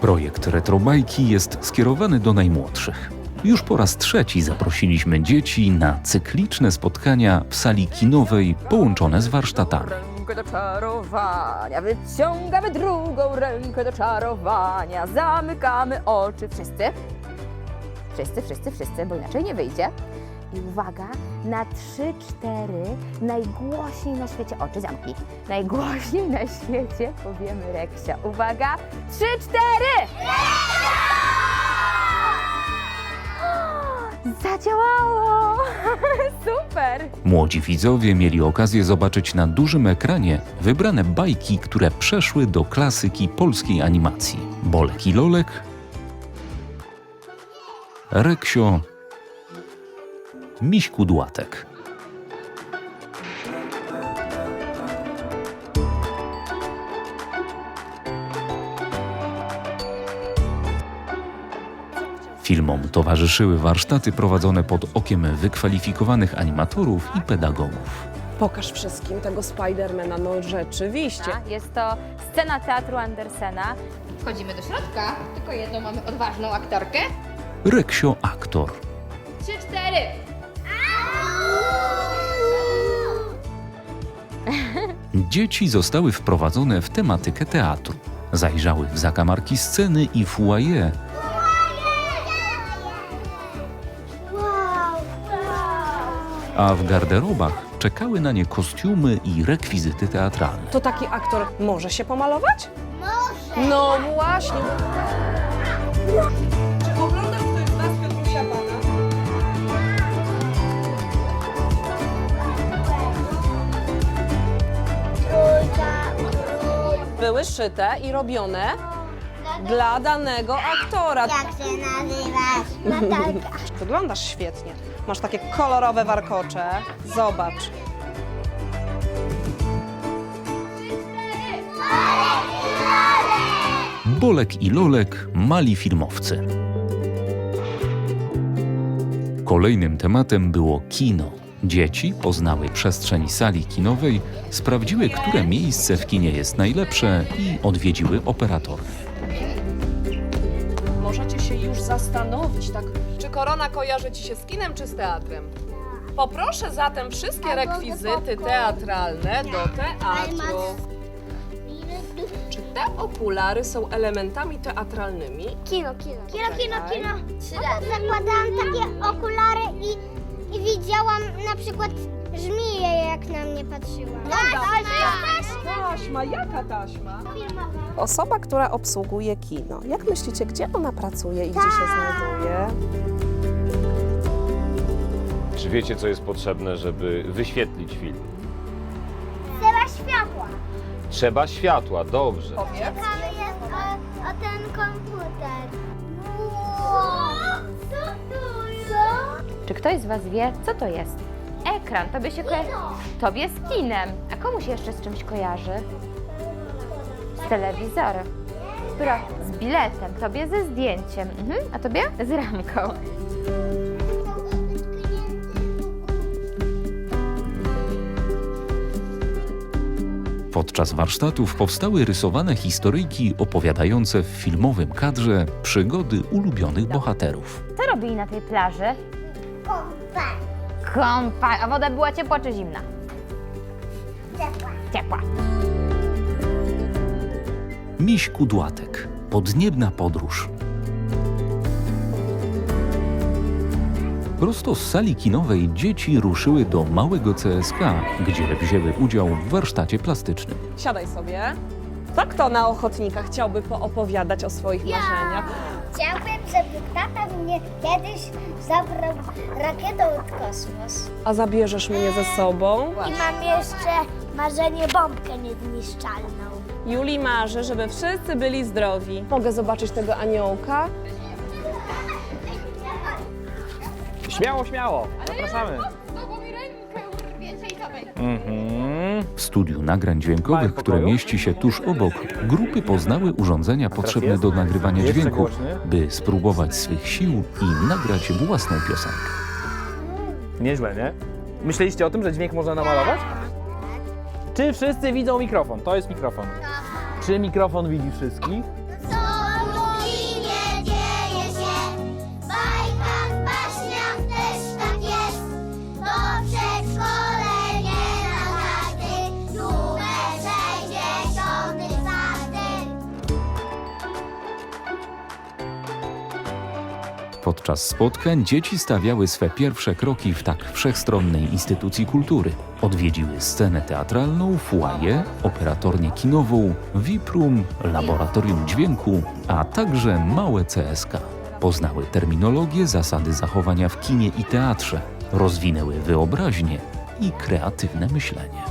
Projekt Retrobajki jest skierowany do najmłodszych. Już po raz trzeci zaprosiliśmy dzieci na cykliczne spotkania w sali kinowej połączone z warsztatami do czarowania, wyciągamy drugą rękę do czarowania, zamykamy oczy. Wszyscy? Wszyscy, wszyscy, wszyscy, bo inaczej nie wyjdzie. I uwaga, na 3-4 najgłośniej na świecie oczy zamknij. Najgłośniej na świecie powiemy Reksia. Uwaga, 3-4! Zadziałało! Super! Młodzi widzowie mieli okazję zobaczyć na dużym ekranie wybrane bajki, które przeszły do klasyki polskiej animacji. Bolek i Lolek, Reksio, Miś Kudłatek. Filmom towarzyszyły warsztaty prowadzone pod okiem wykwalifikowanych animatorów i pedagogów. Pokaż wszystkim tego Spidermana, no rzeczywiście. Jest to scena teatru Andersena. Wchodzimy do środka, tylko jedną mamy odważną aktorkę. Reksio aktor. Trzy, cztery. Dzieci zostały wprowadzone w tematykę teatru. Zajrzały w zakamarki sceny i foyer, a w garderobach czekały na nie kostiumy i rekwizyty teatralne. To taki aktor może się pomalować? Może! No właśnie. Czy oglądał ktoś z Was Piotrusia Pana? Były szyte i robione dla danego aktora. Jak się nazywasz? Natalka. Wyglądasz świetnie. Masz takie kolorowe warkocze. Zobacz. Bolek i Lolek mali filmowcy. Kolejnym tematem było kino. Dzieci poznały przestrzeń sali kinowej, sprawdziły, które miejsce w kinie jest najlepsze i odwiedziły operatora. Zastanowić, tak, czy korona kojarzy ci się z kinem czy z teatrem? Poproszę zatem wszystkie Albo rekwizyty popcorn. teatralne do teatru. Czy te okulary są elementami teatralnymi? Kino, kino. Kino, kino, kino. Zakładałam takie okulary i, i widziałam na przykład żmiję, jak na mnie patrzyła. Taśma, jaka taśma? Osoba, która obsługuje kino. Jak myślicie, gdzie ona pracuje i gdzie się znajduje? Czy wiecie, co jest potrzebne, żeby wyświetlić film? Trzeba światła. Trzeba światła, dobrze. Ciekawy jest o, o ten komputer. Wow. Co to jest? Czy ktoś z Was wie, co to jest? Ekran, tobie się kojarzy. Tobie z kinem. A komu się jeszcze z czymś kojarzy? Z telewizorem. Która z biletem, tobie ze zdjęciem. Mhm. A tobie z ramką. Podczas warsztatów powstały rysowane historyjki opowiadające w filmowym kadrze przygody ulubionych bohaterów. Co robili na tej plaży? Kompa. Kąpać. A woda była ciepła czy zimna? Ciepła. Ciepła. Miś Kudłatek. Podniebna podróż. Prosto z sali kinowej dzieci ruszyły do małego CSK, gdzie wzięły udział w warsztacie plastycznym. Siadaj sobie. To kto na ochotnika chciałby poopowiadać o swoich marzeniach? Chciałbym, żeby tata mnie kiedyś zabrał rakietą od kosmos. A zabierzesz mnie ze sobą? I mam jeszcze marzenie bombkę niezniszczalną. Juli marzy, żeby wszyscy byli zdrowi. Mogę zobaczyć tego aniołka? Śmiało, śmiało. Zapraszamy. Znowu mi rękę urwiecie i co będzie? Mhm. W studiu nagrań dźwiękowych, które mieści się tuż obok, grupy poznały urządzenia potrzebne do nagrywania dźwięku, by spróbować swych sił i nagrać własną piosenkę. Nieźle, nie? Myśleliście o tym, że dźwięk można namalować? Czy wszyscy widzą mikrofon? To jest mikrofon. Czy mikrofon widzi wszystkich? Podczas spotkań dzieci stawiały swe pierwsze kroki w tak wszechstronnej instytucji kultury. Odwiedziły scenę teatralną, foyer, operatornię kinową, VIP-room, laboratorium dźwięku, a także małe CSK. Poznały terminologię, zasady zachowania w kinie i teatrze, rozwinęły wyobraźnię i kreatywne myślenie.